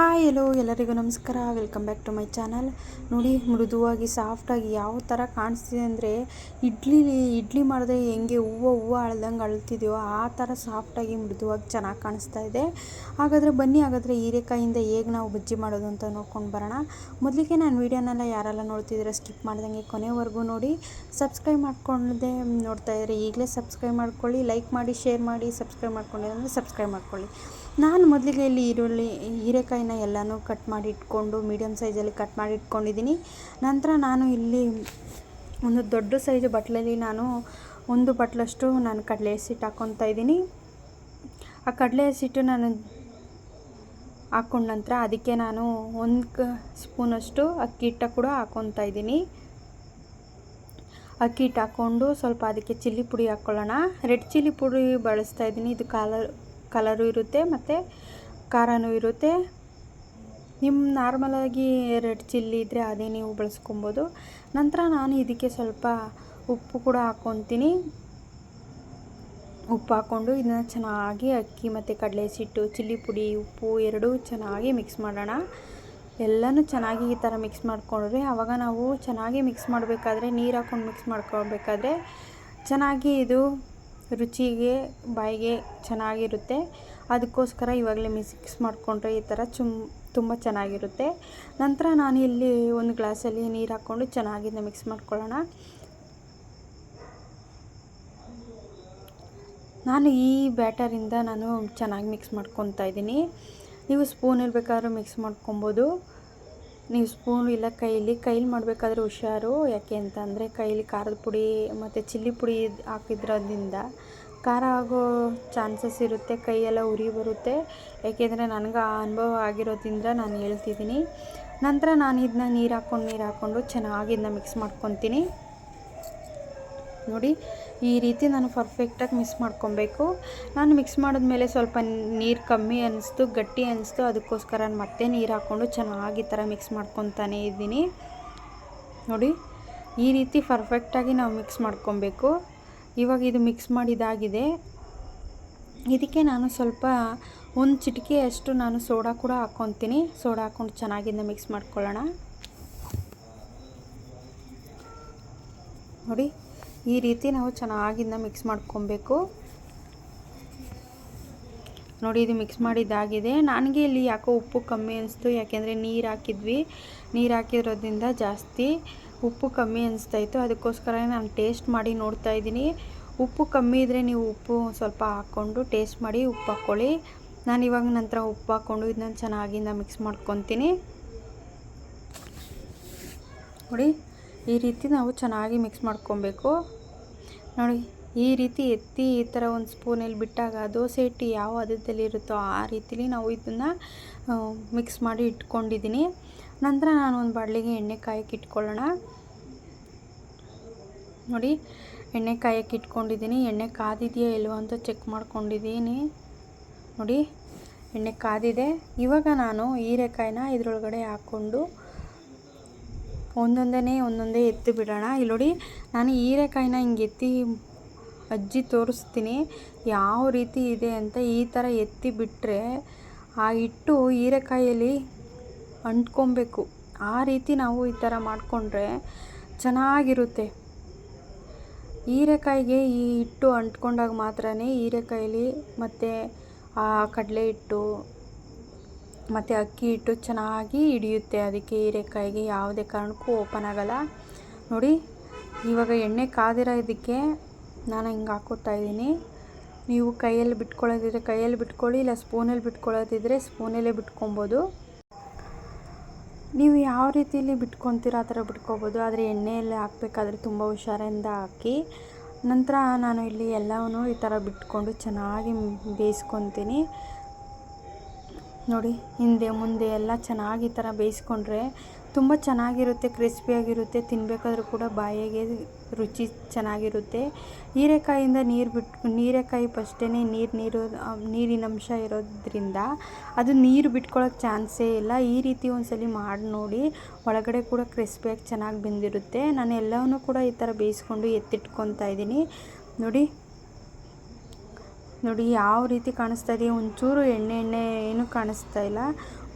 Hi hello ಎಲ್ಲರಿಗೂ ನಮಸ್ಕಾರ. Welcome back to my channel ನೋಡಿ, ಮೃದುವಾಗಿ ಸಾಫ್ಟಾಗಿ ಯಾವ ಥರ ಕಾಣಿಸ್ತಿದೆ ಅಂದರೆ ಇಡ್ಲಿ ಇಡ್ಲಿ ಮಾಡಿದ್ರೆ ಹೆಂಗೆ ಹೂವು ಹೂವು ಅಳ್ದಂಗೆ ಅಳ್ತಿದೆಯೋ ಆ ಥರ ಸಾಫ್ಟಾಗಿ ಮೃದುವಾಗಿ ಚೆನ್ನಾಗಿ ಕಾಣಿಸ್ತಾ ಇದೆ. ಹಾಗಾದರೆ ಬನ್ನಿ, ಹಾಗಾದರೆ ಹೀರೆಕಾಯಿಂದ ಹೇಗೆ ನಾವು ಬಜ್ಜಿ ಮಾಡೋದು ಅಂತ ನೋಡ್ಕೊಂಡು ಬರೋಣ. ಮೊದಲಿಗೆ ನಾನು ವೀಡಿಯೋನೆಲ್ಲ ಯಾರೆಲ್ಲ ನೋಡ್ತಿದ್ದೀರಾ ಸ್ಕಿಪ್ ಮಾಡ್ದಂಗೆ ಕೊನೆವರೆಗೂ ನೋಡಿ. ಸಬ್ಸ್ಕ್ರೈಬ್ ಮಾಡ್ಕೊಂಡೆ ನೋಡ್ತಾ ಇದ್ರೆ ಈಗಲೇ ಸಬ್ಸ್ಕ್ರೈಬ್ ಮಾಡ್ಕೊಳ್ಳಿ ಲೈಕ್ ಮಾಡಿ ಶೇರ್ ಮಾಡಿ ಸಬ್ಸ್ಕ್ರೈಬ್ ಮಾಡ್ಕೊಂಡಿದ್ರೆ ಸಬ್ಸ್ಕ್ರೈಬ್ ಮಾಡ್ಕೊಳ್ಳಿ. ನಾನು ಮೊದಲಿಗೆ ಇಲ್ಲಿ ಈರುಳ್ಳಿ, ಹೀರೆಕಾಯಿನ ಎಲ್ಲನೂ ಕಟ್ ಮಾಡಿ ಇಟ್ಕೊಂಡು ಮೀಡಿಯಮ್ ಸೈಜಲ್ಲಿ ಕಟ್ ಮಾಡಿ ಇಟ್ಕೊಂಡಿದ್ದೀನಿ. ನಂತರ ನಾನು ಇಲ್ಲಿ ಒಂದು ದೊಡ್ಡ ಸೈಜ್ ಬಟ್ಲಲ್ಲಿ ನಾನು ಒಂದು ಬಟ್ಲಷ್ಟು ನಾನು ಕಡಲೆ ಹಸಿಟ್ಟು ಹಾಕ್ಕೊತಾ ಇದ್ದೀನಿ. ಆ ಕಡಲೆ ಹಸಿಟ್ಟು ನಾನು ಹಾಕ್ಕೊಂಡ ನಂತರ ಅದಕ್ಕೆ ನಾನು ಒಂದು ಕ, ಸ್ಪೂನಷ್ಟು ಅಕ್ಕಿ ಹಿಟ್ಟ ಕೂಡ ಹಾಕ್ಕೊತಾ ಇದ್ದೀನಿ. ಅಕ್ಕಿ ಹಿಟ್ಟು ಹಾಕ್ಕೊಂಡು ಸ್ವಲ್ಪ ಅದಕ್ಕೆ ಚಿಲ್ಲಿ ಪುಡಿ ಹಾಕ್ಕೊಳ್ಳೋಣ ರೆಡ್ ಚಿಲ್ಲಿ ಪುಡಿ ಬಳಸ್ತಾ ಇದ್ದೀನಿ. ಇದು ಕಾಲರ್ ಕಲರು ಇರುತ್ತೆ ಮತ್ತು ಖಾರನೂ ಇರುತ್ತೆ. ನಿಮ್ಮ ನಾರ್ಮಲಾಗಿ ರೆಡ್ ಚಿಲ್ಲಿ ಇದ್ದರೆ ಅದೇ ನೀವು ಬಳಸ್ಕೊಬೋದು. ನಂತರ ನಾನು ಇದಕ್ಕೆ ಸ್ವಲ್ಪ ಉಪ್ಪು ಕೂಡ ಹಾಕ್ಕೊತೀನಿ ಉಪ್ಪು ಹಾಕ್ಕೊಂಡು ಇದನ್ನು ಚೆನ್ನಾಗಿ ಅಕ್ಕಿ ಮತ್ತು ಕಡಲೆ ಸಿಟ್ಟು ಚಿಲ್ಲಿ ಪುಡಿ, ಉಪ್ಪು ಎರಡೂ ಚೆನ್ನಾಗಿ ಮಿಕ್ಸ್ ಮಾಡೋಣ. ಎಲ್ಲನೂ ಚೆನ್ನಾಗಿ ಈ ಥರ ಮಿಕ್ಸ್ ಮಾಡಿಕೊಂಡ್ರೆ ಆವಾಗ ನಾವು ಚೆನ್ನಾಗಿ ಮಿಕ್ಸ್ ಮಾಡಬೇಕಾದ್ರೆ ನೀರು ಹಾಕ್ಕೊಂಡು ಮಿಕ್ಸ್ ಮಾಡ್ಕೊಬೇಕಾದ್ರೆ ಚೆನ್ನಾಗಿ ಇದು ರುಚಿಗೆ, ಬಾಯಿಗೆ ಚೆನ್ನಾಗಿರುತ್ತೆ. ಅದಕ್ಕೋಸ್ಕರ ಇವಾಗಲೇ ಮಿಕ್ಸ್ ಮಾಡಿಕೊಂಡ್ರೆ ಈ ಥರ ಚುಮ್, ತುಂಬ ಚೆನ್ನಾಗಿರುತ್ತೆ. ನಂತರ ನಾನು ಇಲ್ಲಿ ಒಂದು ಗ್ಲಾಸಲ್ಲಿ ನೀರು ಹಾಕ್ಕೊಂಡು ಚೆನ್ನಾಗಿಂದ ಮಿಕ್ಸ್ ಮಾಡ್ಕೊಳ್ಳೋಣ. ನಾನು ಈ ಬ್ಯಾಟರಿಂದ ನಾನು ಚೆನ್ನಾಗಿ ಮಿಕ್ಸ್ ಮಾಡ್ಕೊತಾ ಇದ್ದೀನಿ. ನೀವು ಸ್ಪೂನಲ್ಲಿ ಬೇಕಾದ್ರೂ ಮಿಕ್ಸ್ ಮಾಡ್ಕೊಬೋದು. ನೀವು ಸ್ಪೂನು ಇಲ್ಲ ಕೈಲಿ ಕೈಲಿ ಮಾಡಬೇಕಾದ್ರೆ ಹುಷಾರು. ಯಾಕೆ ಅಂತಂದರೆ ಕೈಲಿ ಖಾರದ ಪುಡಿ ಮತ್ತು ಚಿಲ್ಲಿ ಪುಡಿ ಹಾಕಿದ್ರೋದ್ರಿಂದ ಖಾರ ಆಗೋ ಚಾನ್ಸಸ್ ಇರುತ್ತೆ, ಕೈಯೆಲ್ಲ ಉರಿ ಬರುತ್ತೆ. ಯಾಕೆಂದರೆ ನನಗೆ ಆ ಅನುಭವ ಆಗಿರೋದ್ರಿಂದ ನಾನು ಹೇಳ್ತಿದ್ದೀನಿ. ನಂತರ ನಾನು ಇದನ್ನ ನೀರು ಹಾಕ್ಕೊಂಡು ನೀರು ಹಾಕ್ಕೊಂಡು ಚೆನ್ನಾಗಿ ಇದನ್ನ ಮಿಕ್ಸ್ ಮಾಡ್ಕೊತೀನಿ. ನೋಡಿ ಈ ರೀತಿ ನಾನು ಪರ್ಫೆಕ್ಟಾಗಿ ಮಿಕ್ಸ್ ಮಾಡ್ಕೊಬೇಕು. ನಾನು ಮಿಕ್ಸ್ ಮಾಡಿದ್ಮೇಲೆ ಸ್ವಲ್ಪ ನೀರು ಕಮ್ಮಿ ಅನ್ನಿಸ್ತು ಗಟ್ಟಿ ಅನ್ನಿಸ್ತು ಅದಕ್ಕೋಸ್ಕರ ನಾನು ಮತ್ತೆ ನೀರು ಹಾಕ್ಕೊಂಡು ಚೆನ್ನಾಗಿ ಥರ ಮಿಕ್ಸ್ ಮಾಡ್ಕೊತಾನೆ ಇದ್ದೀನಿ. ನೋಡಿ, ಈ ರೀತಿ ಪರ್ಫೆಕ್ಟಾಗಿ ನಾವು ಮಿಕ್ಸ್ ಮಾಡ್ಕೊಬೇಕು. ಇವಾಗ ಇದು ಮಿಕ್ಸ್ ಮಾಡಿದಾಗಿದೆ. ಇದಕ್ಕೆ ನಾನು ಸ್ವಲ್ಪ ಒಂದು ಚಿಟಿಕೆಯಷ್ಟು ನಾನು ಸೋಡಾ ಕೂಡ ಹಾಕ್ಕೊತೀನಿ ಸೋಡಾ ಹಾಕ್ಕೊಂಡು ಚೆನ್ನಾಗಿಂದ ಮಿಕ್ಸ್ ಮಾಡ್ಕೊಳ್ಳೋಣ. ನೋಡಿ ಈ ರೀತಿ ನಾವು ಚೆನ್ನಾಗಿಂದ ಮಿಕ್ಸ್ ಮಾಡ್ಕೊಬೇಕು. ನೋಡಿ, ಇದು ಮಿಕ್ಸ್ ಮಾಡಿದ್ದಾಗಿದೆ. ನನಗೆ ಇಲ್ಲಿ ಯಾಕೋ ಉಪ್ಪು ಕಮ್ಮಿ ಅನಿಸ್ತು, ಯಾಕೆಂದರೆ ನೀರು ಹಾಕಿದ್ವಿ. ನೀರು ಹಾಕಿರೋದ್ರಿಂದ ಜಾಸ್ತಿ ಉಪ್ಪು ಕಮ್ಮಿ ಅನಿಸ್ತಾಯಿತ್ತು ಅದಕ್ಕೋಸ್ಕರ ನಾನು ಟೇಸ್ಟ್ ಮಾಡಿ ನೋಡ್ತಾ ಇದ್ದೀನಿ. ಉಪ್ಪು ಕಮ್ಮಿ ಇದ್ದರೆ ನೀವು ಉಪ್ಪು ಸ್ವಲ್ಪ ಹಾಕ್ಕೊಂಡು ಟೇಸ್ಟ್ ಮಾಡಿ ಉಪ್ಪು ಹಾಕ್ಕೊಳ್ಳಿ. ನಾನು ಇವಾಗ ನಂತರ ಉಪ್ಪು ಹಾಕ್ಕೊಂಡು ಇದನ್ನ ಚೆನ್ನಾಗಿಂದ ಮಿಕ್ಸ್ ಮಾಡ್ಕೊತೀನಿ. ನೋಡಿ ಈ ರೀತಿ ನಾವು ಚೆನ್ನಾಗಿ ಮಿಕ್ಸ್ ಮಾಡ್ಕೊಬೇಕು. ನೋಡಿ, ಈ ರೀತಿ ಎತ್ತಿ ಈ ಥರ ಒಂದು ಸ್ಪೂನಲ್ಲಿ ಬಿಟ್ಟಾಗ ದೋಸೆ ಹಿಟ್ಟು ಯಾವ ಹದದಲ್ಲಿ ಇರುತ್ತೋ ಆ ರೀತಿಲಿ ನಾವು ಇದನ್ನು ಮಿಕ್ಸ್ ಮಾಡಿ ಇಟ್ಕೊಂಡಿದ್ದೀನಿ. ನಂತರ ನಾನು ಒಂದು ಬಾಣಲಿಗೆ ಎಣ್ಣೆ ಕಾಯಕ್ಕೆ ಇಟ್ಕೊಳ್ಳೋಣ. ನೋಡಿ ಎಣ್ಣೆ ಕಾಯಕ್ಕೆ ಇಟ್ಕೊಂಡಿದ್ದೀನಿ. ಎಣ್ಣೆ ಕಾದಿದೆಯಾ ಇಲ್ವೋ ಅಂತ ಚೆಕ್ ಮಾಡ್ಕೊಂಡಿದ್ದೀನಿ. ನೋಡಿ, ಎಣ್ಣೆ ಕಾದಿದೆ. ಇವಾಗ ನಾನು ಹೀರೆಕಾಯಿನ ಇದರೊಳಗಡೆ ಹಾಕ್ಕೊಂಡು ಒಂದೊಂದೇ ಒಂದೊಂದೇ ಎತ್ತಿ ಬಿಡೋಣ. ಇಲ್ಲಿ ನೋಡಿ ನಾನು ಹೀರೆಕಾಯಿನ ಹಿಂಗೆ ಎತ್ತಿ ಅಜ್ಜಿ ತೋರಿಸ್ತೀನಿ. ಯಾವ ರೀತಿ ಇದೆ ಅಂತ ಈ ಥರ ಎತ್ತಿ ಬಿಟ್ಟರೆ ಆ ಹಿಟ್ಟು ಹೀರೆಕಾಯಲ್ಲಿ ಅಂಟ್ಕೊಬೇಕು. ಆ ರೀತಿ ನಾವು ಈ ಥರ ಮಾಡಿಕೊಂಡ್ರೆ ಚೆನ್ನಾಗಿರುತ್ತೆ. ಹೀರೆಕಾಯಿಗೆ ಈ ಹಿಟ್ಟು ಅಂಟ್ಕೊಂಡಾಗ ಮಾತ್ರ ಹೀರೆಕಾಯಲ್ಲಿ ಮತ್ತು ಆ ಕಡಲೆ ಹಿಟ್ಟು ಮತ್ತು ಅಕ್ಕಿ ಹಿಟ್ಟು ಚೆನ್ನಾಗಿ ಹಿಡಿಯುತ್ತೆ. ಅದಕ್ಕೆ ಹೀರೆಕಾಯಿಗೆ ಯಾವುದೇ ಕಾರಣಕ್ಕೂ ಓಪನ್ ಆಗೋಲ್ಲ. ನೋಡಿ, ಇವಾಗ ಎಣ್ಣೆ ಕಾದಿರೋ ಇದಕ್ಕೆ ನಾನು ಹಿಂಗೆ ಹಾಕೋತಾ ಇದ್ದೀನಿ. ನೀವು ಕೈಯಲ್ಲಿ ಬಿಟ್ಕೊಳ್ಳೋದಿದ್ರೆ ಕೈಯಲ್ಲಿ ಬಿಟ್ಕೊಳ್ಳಿ, ಇಲ್ಲ ಸ್ಪೂನಲ್ಲಿ ಬಿಟ್ಕೊಳ್ಳೋದಿದ್ರೆ ಸ್ಪೂನಲ್ಲೇ ಬಿಟ್ಕೊಬೋದು. ನೀವು ಯಾವ ರೀತಿಯಲ್ಲಿ ಬಿಟ್ಕೊತೀರೋ ಆ ಥರ ಬಿಟ್ಕೋಬೋದು. ಆದರೆ ಎಣ್ಣೆಯಲ್ಲಿ ಹಾಕಬೇಕಾದ್ರೆ ತುಂಬ ಹುಷಾರಿಂದ ಹಾಕಿ, ನಂತರ ನಾನು ಇಲ್ಲಿ ಎಲ್ಲವನ್ನು ಈ ಥರ ಬಿಟ್ಕೊಂಡು ಚೆನ್ನಾಗಿ ಬೇಯಿಸ್ಕೊತೀನಿ. ನೋಡಿ, ಹಿಂದೆ, ಮುಂದೆ ಎಲ್ಲ ಚೆನ್ನಾಗಿ ಈ ಥರ ಬೇಯಿಸ್ಕೊಂಡ್ರೆ ತುಂಬ ಚೆನ್ನಾಗಿರುತ್ತೆ, ಕ್ರಿಸ್ಪಿಯಾಗಿರುತ್ತೆ ತಿನ್ನಬೇಕಾದ್ರೂ ಕೂಡ ಬಾಯಿಗೆ ರುಚಿ ಚೆನ್ನಾಗಿರುತ್ತೆ. ಹೀರೆಕಾಯಿಂದ ನೀರು ಬಿಟ್ಟು ಹೀರೆಕಾಯಿ ಫಸ್ಟೇ ನೀರು ನೀರು, ನೀರಿನ ಅಂಶ ಇರೋದ್ರಿಂದ ಅದು ನೀರು ಬಿಟ್ಕೊಳ್ಳೋಕ್ಕೆ ಚಾನ್ಸೇ ಇಲ್ಲ. ಈ ರೀತಿ ಒಂದ್ಸಲಿ ಮಾಡಿ ನೋಡಿ, ಒಳಗಡೆ ಕೂಡ ಕ್ರಿಸ್ಪಿಯಾಗಿ ಚೆನ್ನಾಗಿ ಬೆಂದಿರುತ್ತೆ. ನಾನು ಎಲ್ಲವನ್ನೂ ಕೂಡ ಈ ಥರ ಬೇಯಿಸ್ಕೊಂಡು ಎತ್ತಿಟ್ಕೊತಾ ಇದ್ದೀನಿ. ನೋಡಿ ನೋಡಿ ಯಾವ ರೀತಿ ಕಾಣಿಸ್ತಾ ಇದೆ. ಒಂಚೂರು ಎಣ್ಣೆ ಎಣ್ಣೆ ಏನು ಕಾಣಿಸ್ತಾ ಇಲ್ಲ.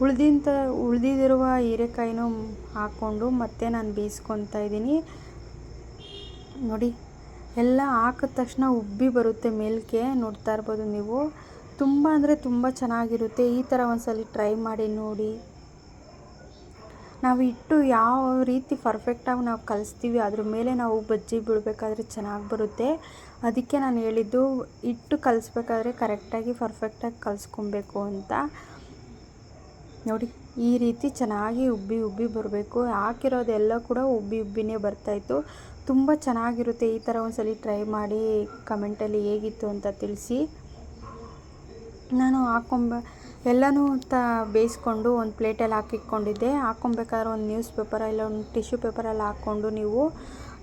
ಉಳ್ದಿಂತ ಉಳಿದಿರುವ ಹೀರೆಕಾಯಿನೂ ಹಾಕ್ಕೊಂಡು ಮತ್ತೆ ನಾನು ಬೇಯಿಸ್ಕೊತಾ ಇದ್ದೀನಿ. ನೋಡಿ, ಎಲ್ಲ ಹಾಕಿದ ತಕ್ಷಣ ಉಬ್ಬಿ ಬರುತ್ತೆ ಮೇಲ್ಕೆ ನೋಡ್ತಾ ಇರ್ಬೋದು ನೀವು. ತುಂಬ ಅಂದರೆ ತುಂಬ ಚೆನ್ನಾಗಿರುತ್ತೆ. ಈ ಥರ ಒಂದ್ಸಲ ಟ್ರೈ ಮಾಡಿ ನೋಡಿ. ನಾವು ಇಟ್ಟು ಯಾವ ರೀತಿ ಪರ್ಫೆಕ್ಟಾಗಿ ನಾವು ಕಲಿಸ್ತೀವಿ, ಅದ್ರ ಮೇಲೆ ನಾವು ಬಜ್ಜಿ ಬಿಡಬೇಕಾದ್ರೆ ಚೆನ್ನಾಗಿ ಬರುತ್ತೆ. ಅದಕ್ಕೆ ನಾನು ಹೇಳಿದ್ದು ಇಟ್ಟು ಕಲಿಸ್ಬೇಕಾದ್ರೆ ಕರೆಕ್ಟಾಗಿ ಪರ್ಫೆಕ್ಟಾಗಿ ಕಲಿಸ್ಕೊಬೇಕು ಅಂತ. ನೋಡಿ, ಈ ರೀತಿ ಚೆನ್ನಾಗಿ ಉಬ್ಬಿ ಉಬ್ಬಿ ಬರಬೇಕು. ಹಾಕಿರೋದೆಲ್ಲ ಕೂಡ ಉಬ್ಬಿ ಉಬ್ಬಿನೇ ಬರ್ತಾಯಿತ್ತು ತುಂಬ ಚೆನ್ನಾಗಿರುತ್ತೆ ಈ ಥರ ಒಂದ್ಸಲ ಟ್ರೈ ಮಾಡಿ ಕಮೆಂಟಲ್ಲಿ ಹೇಗಿತ್ತು ಅಂತ ತಿಳಿಸಿ. ನಾನು ಹಾಕೊಂಬ, ಎಲ್ಲನೂ ತ ಬೇಯಿಸ್ಕೊಂಡು ಒಂದು ಪ್ಲೇಟಲ್ಲಿ ಹಾಕಿಟ್ಕೊಂಡಿದ್ದೆ. ಹಾಕ್ಕೊಬೇಕಾದ್ರೆ ಒಂದು ನ್ಯೂಸ್ ಪೇಪರ ಇಲ್ಲ ಒಂದು ಟಿಶ್ಯೂ ಪೇಪರಲ್ಲಿ ಹಾಕ್ಕೊಂಡು ನೀವು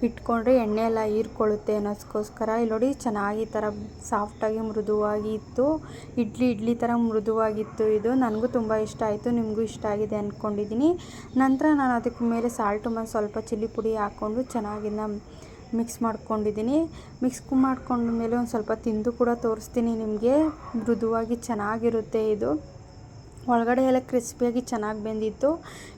ಇಟ್ಕೊಂಡ್ರೆ ಎಣ್ಣೆ ಎಲ್ಲ ಹೀರ್ಕೊಳ್ಳುತ್ತೆ ಅನ್ನೋದಕ್ಕೋಸ್ಕರ ಇಲ್ಲಿ ನೋಡಿ ಚೆನ್ನಾಗಿ ಥರ ಸಾಫ್ಟಾಗಿ ಮೃದುವಾಗಿ ಇತ್ತು ಇಡ್ಲಿ ಇಡ್ಲಿ ಥರ ಮೃದುವಾಗಿತ್ತು ಇದು. ನನಗೂ ತುಂಬ ಇಷ್ಟ ಆಯಿತು, ನಿಮಗೂ ಇಷ್ಟ ಆಗಿದೆ ಅಂದ್ಕೊಂಡಿದ್ದೀನಿ. ನಂತರ ನಾನು ಅದಕ್ಕೆ ಮೇಲೆ ಸಾಲ್ಟು ಮತ್ತು ಸ್ವಲ್ಪ ಚಿಲ್ಲಿ ಪುಡಿ ಹಾಕ್ಕೊಂಡು ಚೆನ್ನಾಗಿನ ಮಿಕ್ಸ್ ಮಾಡ್ಕೊಂಡಿದ್ದೀನಿ. ಮಿಕ್ಸ್ ಮಾಡ್ಕೊಂಡ ಮೇಲೆ ಒಂದು ಸ್ವಲ್ಪ ತಿಂದು ಕೂಡ ತೋರಿಸ್ತೀನಿ ನಿಮಗೆ. ಮೃದುವಾಗಿ ಚೆನ್ನಾಗಿರುತ್ತೆ ಇದು. ಒಳಗಡೆ ಎಲ್ಲ ಕ್ರಿಸ್ಪಿಯಾಗಿ ಚೆನ್ನಾಗಿ ಬೆಂದಿತ್ತು.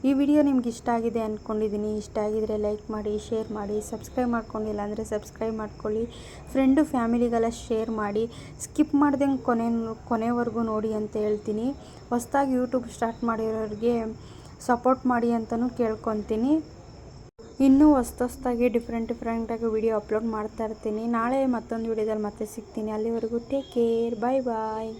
ಈ ವಿಡಿಯೋ ನಿಮ್ಗೆ ಇಷ್ಟ ಆಗಿದೆ ಅಂದ್ಕೊಂಡಿದ್ದೀನಿ ಇಷ್ಟ ಆಗಿದರೆ ಲೈಕ್ ಮಾಡಿ, ಶೇರ್ ಮಾಡಿ, ಸಬ್ಸ್ಕ್ರೈಬ್ ಮಾಡ್ಕೊಂಡಿಲ್ಲ ಅಂದರೆ ಸಬ್ಸ್ಕ್ರೈಬ್ ಮಾಡ್ಕೊಳ್ಳಿ. ಫ್ರೆಂಡು, ಫ್ಯಾಮಿಲಿಗೆಲ್ಲ ಶೇರ್ ಮಾಡಿ. ಸ್ಕಿಪ್ ಮಾಡ್ದಂಗೆ ಕೊನೆ, ಕೊನೆವರೆಗೂ ನೋಡಿ ಅಂತ ಹೇಳ್ತೀನಿ. ಹೊಸ್ದಾಗಿ ಯೂಟ್ಯೂಬ್ ಸ್ಟಾರ್ಟ್ ಮಾಡಿರೋರಿಗೆ ಸಪೋರ್ಟ್ ಮಾಡಿ ಅಂತಲೂ ಕೇಳ್ಕೊತೀನಿ. ಇನ್ನೂ ಹೊಸ್ತು ಹೊಸ್ದಾಗಿ ಡಿಫ್ರೆಂಟ್ ಡಿಫ್ರೆಂಟಾಗಿ ವಿಡಿಯೋ ಅಪ್ಲೋಡ್ ಮಾಡ್ತಾ ಇರ್ತೀನಿ. ನಾಳೆ ಮತ್ತೊಂದು ವಿಡಿಯೋದಲ್ಲಿ ಮತ್ತೆ ಸಿಗ್ತೀನಿ. ಅಲ್ಲಿವರೆಗೂ ಟೇಕ್ ಕೇರ್. ಬಾಯ್ ಬಾಯ್.